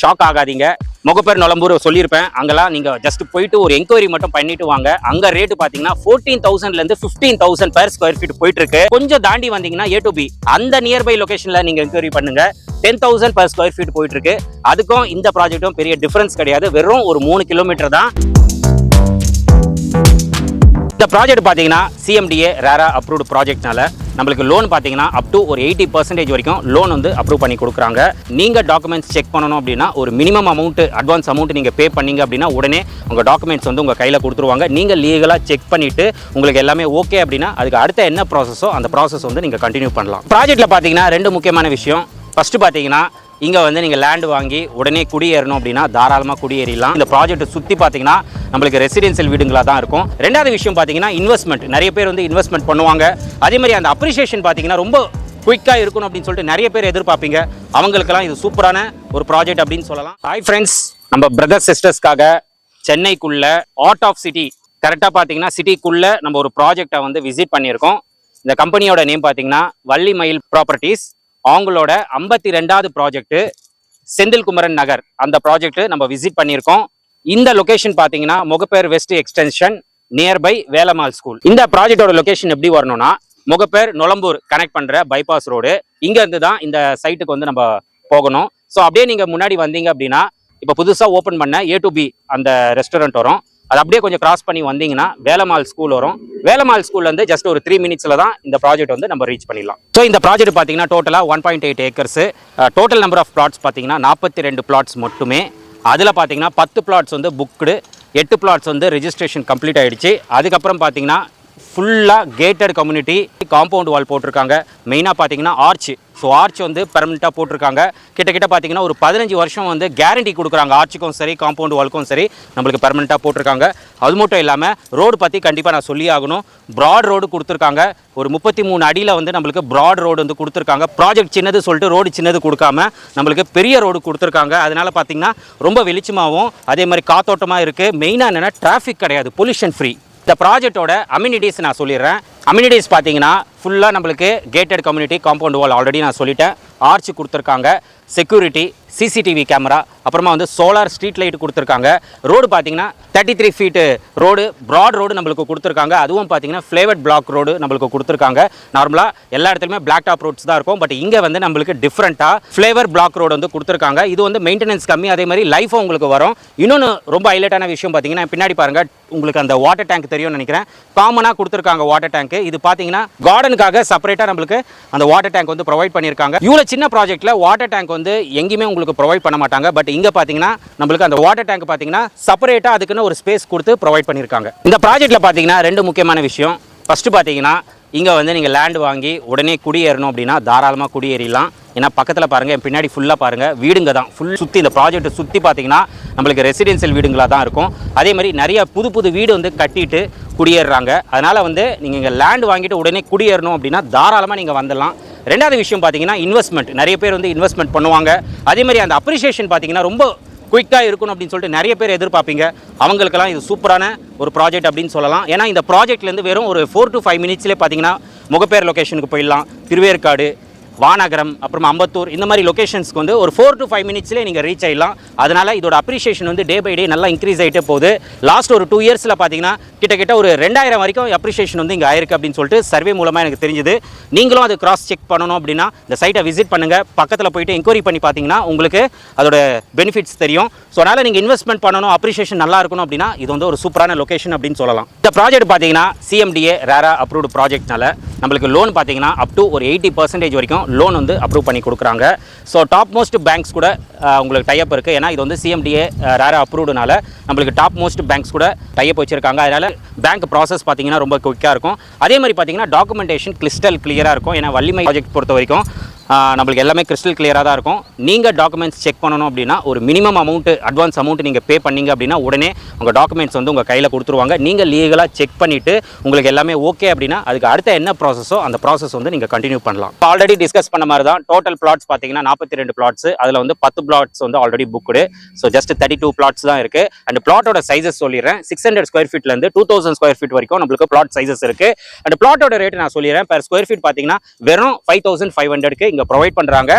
Shock ஆகாதீங்க. முகப்பேர் நுளம்பூர் சொல்லியிருப்பேன். அங்கெல்லாம் நீங்க ஜஸ்ட் போயிட்டு ஒரு என்கொயரி மட்டும் பண்ணிட்டு வாங்க. அங்க ரேட் பாத்தீங்கன்னா ஃபோர்டீன் தௌசண்ட்ல இருந்து fifteen thousand per square feet போயிட்டு இருக்கு கொஞ்சம் தாண்டி வந்தீங்கன்னா ஏ டு பி அந்த நியர்பை லொகேஷன்ல நீங்க என்கொயரி பண்ணுங்க. Ten thousand per square feet போயிட்டு இருக்கு அதுக்கும் இந்த ப்ராஜெக்ட்டும் பெரிய டிஃபரன்ஸ் கிடையாது. வெறும் ஒரு மூணு கிலோமீட்டர் தான். இந்த ப்ராஜெக்ட் பார்த்தீங்கன்னா சிஎம்டிஏ ரேரா அப்ரூவ்டு ப்ராஜெக்ட்னால நம்மளுக்கு லோன் பார்த்தீங்கன்னா அப் டு ஒரு எயிட்டி பர்சன்டேஜ் வரைக்கும் லோன் வந்து அப்ரூவ் பண்ணி கொடுக்குறாங்க. நீங்கள் டாக்குமெண்ட்ஸ் செக் பண்ணணும் அப்படின்னா ஒரு மினிமம் அமௌண்ட் அட்வான்ஸ் அமௌண்ட் நீங்கள் பே பண்ணீங்க அப்படின்னா உடனே உங்கள் டாக்குமெண்ட்ஸ் வந்து உங்கள் கையில் கொடுத்துருவாங்க. நீங்கள் லீகலாக செக் பண்ணிவிட்டு உங்களுக்கு எல்லாமே ஓகே அப்படின்னா அதுக்கு அடுத்த என்ன ப்ராசஸோ அந்த ப்ராசஸ் வந்து நீங்கள் கண்டினியூ பண்ணலாம். ப்ராஜெக்ட்டில் பார்த்தீங்கன்னா ரெண்டு முக்கியமான விஷயம். ஃபஸ்ட்டு பார்த்தீங்கன்னா இங்கே வந்து நீங்கள் லேண்டு வாங்கி உடனே குடியேறணும் அப்படின்னா தாராளமாக குடியேறிடலாம். இந்த ப்ராஜெக்ட்டை சுற்றி பார்த்தீங்கன்னா நம்மளுக்கு ரெசிடென்சியல் வீடுங்களாக தான் இருக்கும். ரெண்டாவது விஷயம் பார்த்தீங்கன்னா இன்வெஸ்ட்மெண்ட் நிறைய பேர் வந்து இன்வெஸ்ட்மெண்ட் பண்ணுவாங்க. அதே மாதிரி அந்த அப்ரிஷியேஷன் பார்த்தீங்கன்னா ரொம்ப குயிக்காக இருக்கணும் அப்படின்னு சொல்லிட்டு நிறைய பேர் எதிர்பார்ப்பீங்க. அவங்களுக்கெல்லாம் இது சூப்பரான ஒரு ப்ராஜெக்ட் அப்படின்னு சொல்லலாம். ஹாய் ஃப்ரெண்ட்ஸ் நம்ம பிரதர் சிஸ்டர்ஸ்க்காக சென்னைக்குள்ள ஆர்ட் ஆஃப் சிட்டி கரெக்டாக பார்த்தீங்கன்னா சிட்டிக்குள்ளே நம்ம ஒரு ப்ராஜெக்டை வந்து விசிட் பண்ணியிருக்கோம். இந்த கம்பெனியோட நேம் பார்த்தீங்கன்னா வள்ளி மயில் ப்ராப்பர்ட்டிஸ் அவங்களோட ஐம்பத்தி ரெண்டாவது ப்ராஜெக்ட் செந்தில்குமரன் நகர். அந்த ப்ராஜெக்ட் நம்ம விசிட் பண்ணியிருக்கோம். இந்த லொகேஷன் பார்த்தீங்கன்னா Mogappair west extension nearby Velammal school இந்த ப்ராஜெக்டோட லொகேஷன் எப்படி வரணும்னா முகப்பேர் நொளம்பூர் கனெக்ட் பண்ணுற பைபாஸ் ரோடு இங்கேருந்து தான் இந்த சைட்டுக்கு வந்து நம்ம போகணும். ஸோ அப்படியே நீங்கள் முன்னாடி வந்தீங்க அப்படின்னா இப்போ புதுசாக ஓப்பன் பண்ண ஏ டு பி அந்த ரெஸ்டாரண்ட் வரும். அது அப்படியே கொஞ்சம் கிராஸ் பண்ணி வந்தீங்கன்னா வேலம்மாள் ஸ்கூல் வரும். வேலமால் ஸ்கூல்லேருந்து ஜஸ்ட் ஒரு த்ரீ மினிட்ஸில் தான் இந்த ப்ராஜெக்ட் வந்து நம்ம ரீச் பண்ணிடலாம். ஸோ இந்த ப்ராஜெக்ட் பார்த்தீங்கன்னா டோட்டலாக one point eight acres total number of flats பார்த்தீங்கன்னா நாற்பத்தி ரெண்டு பிளாட்ஸ் மட்டுமே. அதில் பார்த்தீங்கன்னா பத்து பிளாட்ஸ் வந்து புக்டு எட்டு பிளாட்ஸ் வந்து ரிஜிஸ்ட்ரேஷன் கம்ப்ளீட் ஆகிடுச்சு அதுக்கப்புறம் பார்த்தீங்கன்னா ஃபுல்லாக கேட்டட் கம்யூனிட்டி காம்பவுண்ட் வால் போட்டிருக்காங்க. மெயினாக பார்த்தீங்கன்னா ஆர்ச் ஸோ ஆர்ச் வந்து பெர்மனெண்ட்டாக போட்டிருக்காங்க. கிட்டக்கிட்ட பார்த்தீங்கன்னா ஒரு பதினஞ்சு வருஷம் வந்து கேரண்டி கொடுக்குறாங்க. ஆர்ச்சுக்கும் சரி காம்பவுண்ட் வால்க்கும் சரி நம்மளுக்கு பெர்மனெண்ட்டாக போட்டிருக்காங்க. அது மட்டும் இல்லாமல் ரோடு பற்றி கண்டிப்பாக நான் சொல்லி ஆகணும். ப்ராட் ரோடு கொடுத்துருக்காங்க. ஒரு முப்பத்தி மூணு அடியில் வந்து நம்மளுக்கு ப்ராட் ரோடு வந்து கொடுத்துருக்காங்க. ப்ராஜெக்ட் சின்னது சொல்லிட்டு ரோடு சின்னது கொடுக்காம நம்மளுக்கு பெரிய ரோடு கொடுத்துருக்காங்க. அதனால் பார்த்தீங்கன்னா ரொம்ப வெளிச்சமாகவும் அதே மாதிரி காத்தோட்டமாக இருக்குது மெயினாக என்னென்னா டிராஃபிக் கிடையாது. பொல்யூஷன் ஃப்ரீ இந்த ப்ராஜெக்டோட அம்யூனிட்டிஸ் நான் சொல்லிடுறேன். அம்யூனிட்டிஸ் பார்த்தீங்கன்னா ஃபுல்லாக நம்மளுக்கு gated community compound wall already நான் சொல்லிட்டேன். ஆர்ச் கொடுத்துருக்காங்க. செக்யூரிட்டி சிசிடிவி கேமரா அப்புறமா வந்து சோலார் ஸ்ட்ரீட் லைட் கொடுத்துருக்காங்க. ரோடு பார்த்தீங்கன்னா thirty three feet road broad road நம்மளுக்கு கொடுத்துருக்காங்க. அதுவும் பார்த்தீங்கன்னா ஃப்ளேவர்ட் பிளாக் ரோடு நம்மளுக்கு கொடுத்துருக்காங்க. நார்மலாக எல்லா இடத்துலையுமே பிளாக் டாப் ரோட்ஸ் தான் இருக்கும். பட் இங்கே வந்து நம்மளுக்கு டிஃப்ரெண்ட்டாக ஃப்ளேவர் பிளாக் ரோடு வந்து கொடுத்துருக்காங்க. இது வந்து மெயின்டெனன்ஸ் கம்மி அதே மாதிரி லைஃபும் உங்களுக்கு வரும். இன்னொன்று ரொம்ப ஹைலைட்டான விஷயம் பார்த்தீங்கன்னா பின்னாடி பாருங்க உங்களுக்கு அந்த வாட்டர் டேங்க் தெரியும்னு நினைக்கிறேன். காமனாக கொடுத்துருக்காங்க வாட்டர் டேங்க் இது பார்த்தீங்கன்னா கார்டனுக்காக செப்பரேட்டாக நம்மளுக்கு அந்த வாட்டர் டேங்க் வந்து ப்ரொவைட் பண்ணியிருக்காங்க. இவ்வளோ சின்ன ப்ராஜெக்ட்டில் வாட்டர் டேங்க் வந்து எங்கேயுமே உங்களுக்கு ப்ரொவைட் பண்ண மாட்டாங்க. பட் இங்கே பார்த்தீங்கன்னா நம்மளுக்கு அந்த வாட்டர் டேங்க் பார்த்தீங்கன்னா செப்பரேட்டாக அதுக்குன்னு ஒரு ஸ்பேஸ் கொடுத்து ப்ரொவைட் பண்ணியிருக்காங்க. இந்த ப்ராஜெக்ட்டில் பார்த்தீங்கன்னா ரெண்டு முக்கியமான விஷயம். ஃபஸ்ட்டு பார்த்தீங்கன்னா இங்கே வந்து நீங்கள் லேண்ட் வாங்கி உடனே குடியேறணும் அப்படின்னா தாராளமாக குடியேறிடலாம். ஏன்னா பக்கத்தில் பாருங்கள் என் பின்னாடி ஃபுல்லாக பாருங்கள் வீடுங்க தான். ஃபுல் சுற்றி இந்த ப்ராஜெக்ட்டை சுற்றி பார்த்தீங்கன்னா நம்மளுக்கு ரெசிடென்சியல் வீடுங்களாக தான் இருக்கும். அதே மாதிரி நிறைய புது புது வீடு வந்து கட்டிட்டு குடியேறுறாங்க. அதனால் வந்து நீங்கள் இங்கே லேண்ட் வாங்கிட்டு உடனே குடியேறணும் அப்படின்னா தாராளமாக நீங்கள் வந்துடலாம். ரெண்டாவது விஷயம் பார்த்தீங்கன்னா இன்வெஸ்ட்மெண்ட் நிறைய பேர் வந்து இன்வெஸ்ட்மெண்ட் பண்ணுவாங்க. அதேமாதிரி அந்த அப்ரிஷியேஷன் பார்த்தீங்கன்னா ரொம்ப குயிக்காக இருக்கணும் அப்படின்னு சொல்லிட்டு நிறைய பேர் எதிர்பார்ப்பீங்க. அவங்களுக்கெல்லாம் இது சூப்பரான ஒரு ப்ராஜெக்ட் அப்படின்னு சொல்லலாம். ஏன்னா இந்த ப்ராஜெக்ட்லேருந்து வெறும் ஒரு ஃபோர் டு ஃபைவ் மினிட்ஸ்லேயே பார்த்தீங்கன்னா முகப்பேர் லொகேஷனுக்கு போயிடலாம். திருவேற்காடு வானகரம் அப்புறம் அம்பத்தூர் இந்த மாதிரி லொகேஷன்ஸ்க்கு வந்து ஒரு ஃபோர் டு ஃபைவ் மினிட்ஸ்லேயே நீங்கள் ரீச் ஆகிடலாம் அதனால் இதோட அப்ரிஷியேஷன் வந்து டே பை டே நல்லா இன்க்ரீஸ் ஆகிட்டே போகுது. லாஸ்ட் ஒரு டூ இயர்ஸில் பார்த்தீங்கன்னா கிட்டத்தட்ட ஒரு ரெண்டாயிரம் வரைக்கும் அப்ரிஷியேஷன் வந்து இங்கே ஆயிருக்கு அப்படின்னு சொல்லிட்டு சர்வே மூலமாக எனக்கு தெரிஞ்சுது. நீங்களும் அது கிராஸ் செக் பண்ணணும் அப்படின்னா இந்த சைட்டை விசிட் பண்ணுங்கள் பக்கத்தில் போயிட்டு என்கொயரி பண்ணி பார்த்தீங்கன்னா உங்களுக்கு அதோட பெனிஃபிட்ஸ் தெரியும். ஸோ அதனால் நீங்கள் இன்வெஸ்ட்மெண்ட் பண்ணணும் அப்ரிஷியேஷன் நல்லா இருக்கணும் அப்படின்னா இது வந்து ஒரு சூப்பரான லொக்கேஷன் அப்படின்னு சொல்லலாம். இந்த ப்ராஜெக்ட் பார்த்தீங்கன்னா சிஎம்டிஏ ரேரா அப்ரூவ்டு ப்ராஜெக்ட்னால நம்மளுக்கு லோன் பார்த்தீங்கன்னா அப் டு ஒரு எயிட்டி பர்சன்டேஜ் வரைக்கும் லோன் வந்து அப்ரூவ் பண்ணி கொடுக்குறாங்க. ஸோ டாப் மோஸ்ட் பேங்க்ஸ் கூட உங்களுக்கு டைப் இருக்குது ஏன்னா இது வந்து சிஎம்டிஏ ரேராக அப்ரூவ்டுனால நம்மளுக்கு டாப் மோஸ்ட் பேங்க்ஸ் கூட டைப் வச்சுருக்காங்க. அதனால் பேங்க் ப்ராசஸ் பார்த்தீங்கன்னா ரொம்ப குயிக்காக இருக்கும். அதே மாதிரி பார்த்தீங்கன்னா டாக்குமெண்டேஷன் கிறிஸ்டல் கிளியராக இருக்கும். ஏன்னா வள்ளிமை ப்ராஜெக்ட் பொறுத்த வரைக்கும் நம்மளுக்கு எல்லாமே கிறிஸ்டல் கிளியராக தான் இருக்கும். நீங்கள் டாக்குமெண்ட்ஸ் செக் பண்ணணும் அப்படின்னா ஒரு மினிமம் அமௌண்ட் அட்வான்ஸ் அமௌண்ட் நீங்கள் பே பண்ணீங்க அப்படின்னா உடனே உங்கள் டாக்குமெண்ட்ஸ் வந்து உங்கள் கையில் கொடுத்துருவாங்க. நீங்கள் லீகலாக செக் பண்ணிவிட்டு உங்களுக்கு எல்லாமே ஓகே அப்படின்னா அதுக்கு அடுத்த என்ன ப்ராசஸோ அந்த ப்ராசஸ் வந்து நீங்கள் கண்டினியூ பண்ணலாம். ஆல்ரெடி டிஸ்கஸ் பண்ண மாதிரி தான். டோட்டல் பிளாட்ஸ் பார்த்தீங்கன்னா நாற்பத்தி ரெண்டு பிளாட்ஸ் அதில் வந்து பத்து பிளாட்ஸ் வந்து already booked so just thirty two flats தான் இருக்குது அண்ட் பிளாட்டோட சைஸஸ் சொல்லிடுறேன். சிக்ஸ் ஹண்ட்ரட் ஸ்கொயர் ஃபீட்லேருந்து டூ தௌசண்ட் ஸ்கொயர் ஃபீட் வரைக்கும் நம்மளுக்கு பிளாட் சைஸஸ் இருக்குது அண்ட் பிளாட்டோட ரேட் நான் சொல்லிடுறேன். பர் ஸ்கொயர் ஃபீட் பார்த்தீங்கன்னா வெறும் ஃபைவ் தௌசண்ட் ஃபைவ் ஹண்ட்ரட்க்கு இங்கே ப்ரொவைட் பண்ணுறாங்க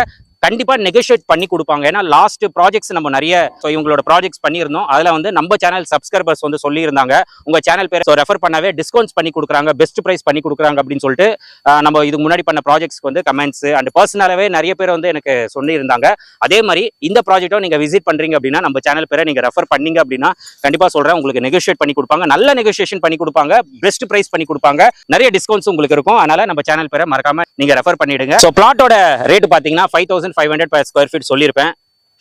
கண்டிப்பாக நெகோஷியேட் பண்ணி கொடுப்பாங்க. ஏன்னா லாஸ்ட் ப்ராஜெக்ட்ஸ் நம்ம நிறைய ஸோ இவங்களோட ப்ராஜெக்ட்ஸ் பண்ணியிருந்தோம். அதில் வந்து நம்ம சேனல் சப்ஸ்கிரைபர்ஸ் வந்து சொல்லியிருந்தாங்க. உங்க சேனல் பேர் ரெஃபர் பண்ணவே டிஸ்கவுண்ட்ஸ் பண்ணி கொடுக்குறாங்க பெஸ்ட் ப்ரைஸ் பண்ணி கொடுக்குறாங்க அப்படின்னு சொல்லிட்டு நம்ம இதுக்கு முன்னாடி பண்ண ப்ராஜெக்ட்ஸ்க்கு வந்து கமெண்ட்ஸ் அண்ட் பர்சனலாகவே நிறைய பேர் வந்து எனக்கு சொல்லியிருந்தாங்க. அதே மாதிரி இந்த ப்ராஜெக்ட்டும் நீங்கள் விசிட் பண்றீங்க அப்படின்னா நம்ம சேனல் பேரை நீங்க ரெஃபர் பண்ணீங்க அப்படின்னா கண்டிப்பா சொல்றேன் உங்களுக்கு நெகோஷியேட் பண்ணி கொடுப்பாங்க. நல்ல நெகோஷியேஷன் பண்ணி கொடுப்பாங்க பெஸ்ட் ப்ரைஸ் பண்ணி கொடுப்பாங்க. நிறைய டிஸ்கவுண்ட்ஸ் உங்களுக்கு இருக்கும். அதனால நம்ம சேனல் பேரை மறக்காம நீங்கள் ரெஃபர் பண்ணிடுங்க. ஸோ பிளாட்டோட ரேட் பார்த்தீங்கன்னா five thousand five hundred per square feet சொல்லியிருப்பேன்.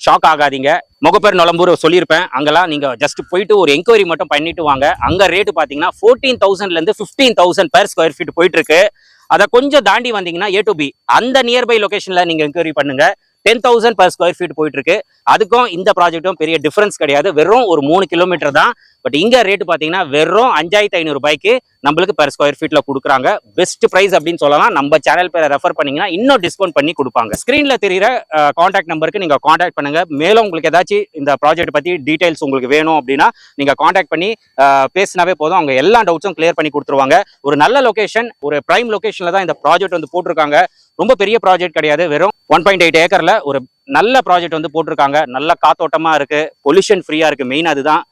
ஷாக் ஆகாதீங்க. முகப்பேர் நுளம்பூர் சொல்லியிருப்பேன். அங்கெல்லாம் நீங்க ஜஸ்ட் போயிட்டு ஒரு என்கொயரி மட்டும் பண்ணிட்டு வாங்க. அங்க ரேட்டு பாத்தீங்கன்னா ஃபோர்டீன் தௌசண்ட்ல இருந்து fifteen thousand per square feet போயிட்டு இருக்கு. அதை கொஞ்சம் தாண்டி வந்தீங்கன்னா ஏ டு பி அந்த நியர்பை லொகேஷன்ல நீங்க என்கொயரி பண்ணுங்க. Ten thousand per square feet போயிட்டு இருக்கு அதுக்கும் இந்த ப்ராஜெக்ட்டும் பெரிய டிஃபரன்ஸ் கிடையாது. வெறும் ஒரு மூணு கிலோமீட்டர் தான். பட் இங்க ரேட் பாத்தீங்கன்னா வெறும் அஞ்சாயிரத்தி ஐநூறு ரூபாய்க்கு நம்மளுக்கு பர் ஸ்கொயர் ஃபீட்ல கொடுக்குறாங்க. பெஸ்ட் பிரைஸ் அப்படின்னு சொல்லலாம். நம்ம சேனல் பேரை ரெஃபர் பண்ணீங்கன்னா இன்னும் டிஸ்கவுண்ட் பண்ணி கொடுப்பாங்க. ஸ்கிரீன்ல தெரியுற காண்டாக்ட் நம்பருக்கு நீங்க காண்டாக்ட் பண்ணுங்க. மேலும் உங்களுக்கு ஏதாச்சும் இந்த ப்ராஜெக்ட் பத்தி டீடைல்ஸ் உங்களுக்கு வேணும் அப்படின்னா நீங்க காண்டாக்ட் பண்ணி பேசினாவே போதும். அவங்க எல்லா டவுட்ஸும் கிளியர் பண்ணி கொடுத்துருவாங்க. ஒரு நல்ல லொகேஷன் ஒரு பிரைம் லொகேஷன்ல தான் இந்த ப்ராஜெக்ட் வந்து போட்டிருக்காங்க. ரொம்ப பெரிய ப்ராஜெக்ட் கிடையாது. வெறும் ஒன் பாயிண்ட் எயிட் ஏக்கரில் ஒரு நல்ல ப்ராஜெக்ட் வந்து போட்டிருக்காங்க. நல்ல காத்தோட்டமாக இருக்குது பொல்யூஷன் ஃப்ரீயாக இருக்குது மெயின் அதுதான்.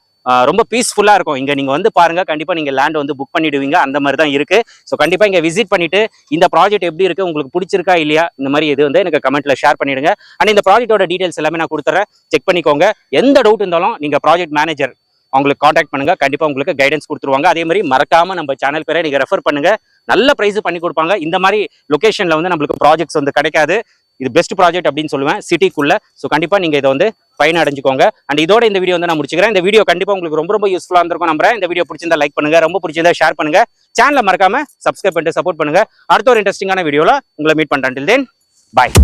ரொம்ப பீஸ்ஃபுல்லாக இருக்கும். இங்கே நீங்கள் வந்து பாருங்க. கண்டிப்பாக நீங்கள் லேண்ட் வந்து புக் பண்ணிடுவீங்க. அந்த மாதிரி தான் இருக்குது ஸோ கண்டிப்பாக இங்கே விசிட் பண்ணிவிட்டு இந்த ப்ராஜெக்ட் எப்படி இருக்குது உங்களுக்கு பிடிச்சிருக்கா இல்லையா? இந்த மாதிரி இது வந்து எனக்கு கமெண்ட்ல ஷேர் பண்ணிவிடுங்க அண்ட் இந்த ப்ராஜெக்ட்டோட டீட்டெயில்ஸ் எல்லாமே நான் கொடுத்துறேன். செக் பண்ணிக்கோங்க. எந்த டவுட் இருந்தாலும் நீங்கள் ப்ராஜெக்ட் மேனேஜர் அவங்களுக்கு காண்டாக்ட் பண்ணுங்க. கண்டிப்பாக உங்களுக்கு கைடன்ஸ் கொடுத்துருவாங்க. அதே மாதிரி மறக்காமல் நம்ம சேனல் பேரை நீங்கள் ரெஃபர் பண்ணுங்க. நல்ல ப்ரைஸ் பண்ணி கொடுப்பாங்க. இந்த மாதிரி லொக்கேஷனில் வந்து நம்மளுக்கு ப்ராஜெக்ட்ஸ் வந்து கிடைக்காது. இது பெஸ்ட் ப்ராஜெக்ட் அப்படின்னு சொல்லுவேன் சிட்டிக்குள்ள ஸோ கண்டிப்பாக நீங்கள் இதை வந்து பயன் அடைஞ்சுக்கோங்க. அண்ட் இதோட இந்த வீடியோ வந்து நான் முடிச்சுக்கிறேன். இந்த வீடியோ கண்டிப்பாக உங்களுக்கு ரொம்ப ரொம்ப யூஸ்ஃபுல்லாக இருந்திருக்கும் நம்புறேன். இந்த வீடியோ பிடிச்சிருந்தா லைக் பண்ணுங்க. ரொம்ப பிடிச்சிருந்தா ஷேர் பண்ணுங்க. சேனலை மறக்காம சப்ஸ்கிரைப் பண்ணிட்டு சப்போர்ட் பண்ணுங்க. அடுத்த ஒரு இன்ட்ரெஸ்டிங்கான வீடியோவில் உங்களை மீட் பண்றேன். தென் பாய்